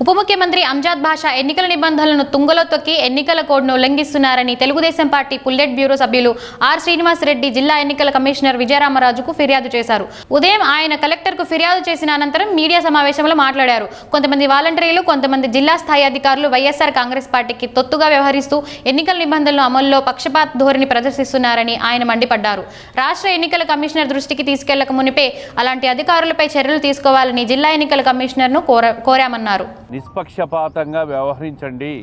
ఉప ముఖ్యమంత్రి అంజాద్ భాషా ఎన్నికల నిబంధనలను తుంగలో తొక్కి ఎన్నికల కోడ్ను ఉల్లంఘిస్తున్నారని తెలుగుదేశం పార్టీ పుల్లెట్ బ్యూరో సభ్యులు ఆర్ శ్రీనివాస్ రెడ్డి జిల్లా ఎన్నికల కమిషనర్ విజయరామరాజుకు ఫిర్యాదు చేశారు. ఉదయం ఆయన కలెక్టర్కు ఫిర్యాదు చేసిన అనంతరం మీడియా సమావేశంలో మాట్లాడారు. కొంతమంది వాలంటీర్లు కొంతమంది జిల్లా స్థాయి అధికారులు వైఎస్ఆర్ కాంగ్రెస్ పార్టీకి తొత్తుగా వ్యవహరిస్తూ ఎన్నికల నిబంధనలు అమల్లో పక్షపాత ధోరణి ప్రదర్శిస్తున్నారని ఆయన మండిపడ్డారు. రాష్ట్ర ఎన్నికల కమిషనర్ దృష్టికి తీసుకెళ్ళక మునిపే అలాంటి అధికారులపై చర్యలు తీసుకోవాలని జిల్లా ఎన్నికల కమిషనర్ను కోర కోరామన్నారు. నిష్పక్షపాతంగా వ్యవహరించండి.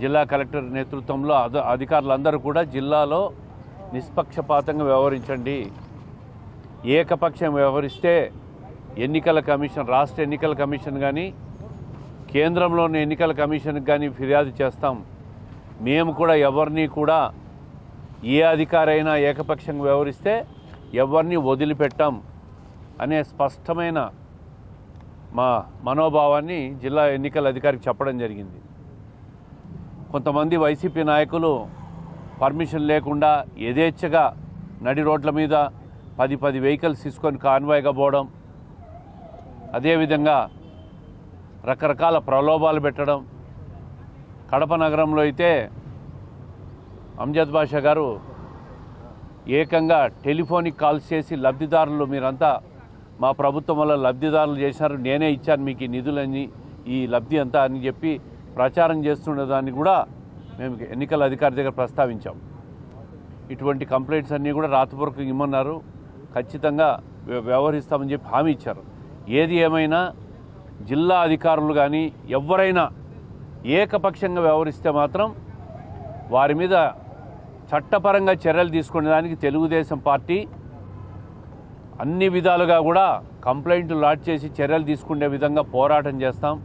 జిల్లా కలెక్టర్ నేతృత్వంలో అధ అధికారులందరూ కూడా జిల్లాలో నిష్పక్షపాతంగా వ్యవహరించండి. ఏకపక్షం వ్యవహరిస్తే ఎన్నికల కమిషన్ రాష్ట్ర ఎన్నికల కమిషన్ కానీ కేంద్రంలోని ఎన్నికల కమిషన్కి కానీ ఫిర్యాదు చేస్తాం. మేము కూడా ఎవరిని కూడా ఏ అధికారైనా ఏకపక్షంగా వ్యవహరిస్తే ఎవరిని వదిలిపెట్టాం అనే స్పష్టమైన మా మనోభావాన్ని జిల్లా ఎన్నికల అధికారికి చెప్పడం జరిగింది. కొంతమంది వైసీపీ నాయకులు పర్మిషన్ లేకుండా యథేచ్ఛగా నడి రోడ్ల మీద పది పది వెహికల్స్ తీసుకొని కాన్వాయ్గా పోవడం అదేవిధంగా రకరకాల ప్రలోభాలు పెట్టడం. కడప నగరంలో అయితే అంజద్ బాషా గారు ఏకంగా టెలిఫోనిక్ కాల్స్ చేసి లబ్ధిదారులు మీరంతా మా ప్రభుత్వం వల్ల లబ్ధిదారులు చేశారు నేనే ఇచ్చాను మీకు ఈ నిధులని ఈ లబ్ధి అంతా అని చెప్పి ప్రచారం చేస్తున్న దాన్ని కూడా మేము ఎన్నికల అధికారి దగ్గర ప్రస్తావించాం. ఇటువంటి కంప్లైంట్స్ అన్నీ కూడా రాతపూర్వకంగా ఇమ్మన్నారు. ఖచ్చితంగా వ్యవహరిస్తామని చెప్పి హామీ ఇచ్చారు. ఏది ఏమైనా జిల్లా అధికారులు కానీ ఎవరైనా ఏకపక్షంగా వ్యవహరిస్తే మాత్రం వారి మీద చట్టపరంగా చర్యలు తీసుకునే దానికి తెలుగుదేశం పార్టీ అన్ని విధాలుగా కూడా కంప్లైంట్లు లాడ్ చేసి చర్యలు తీసుకునే విధంగా పోరాటం చేస్తాం.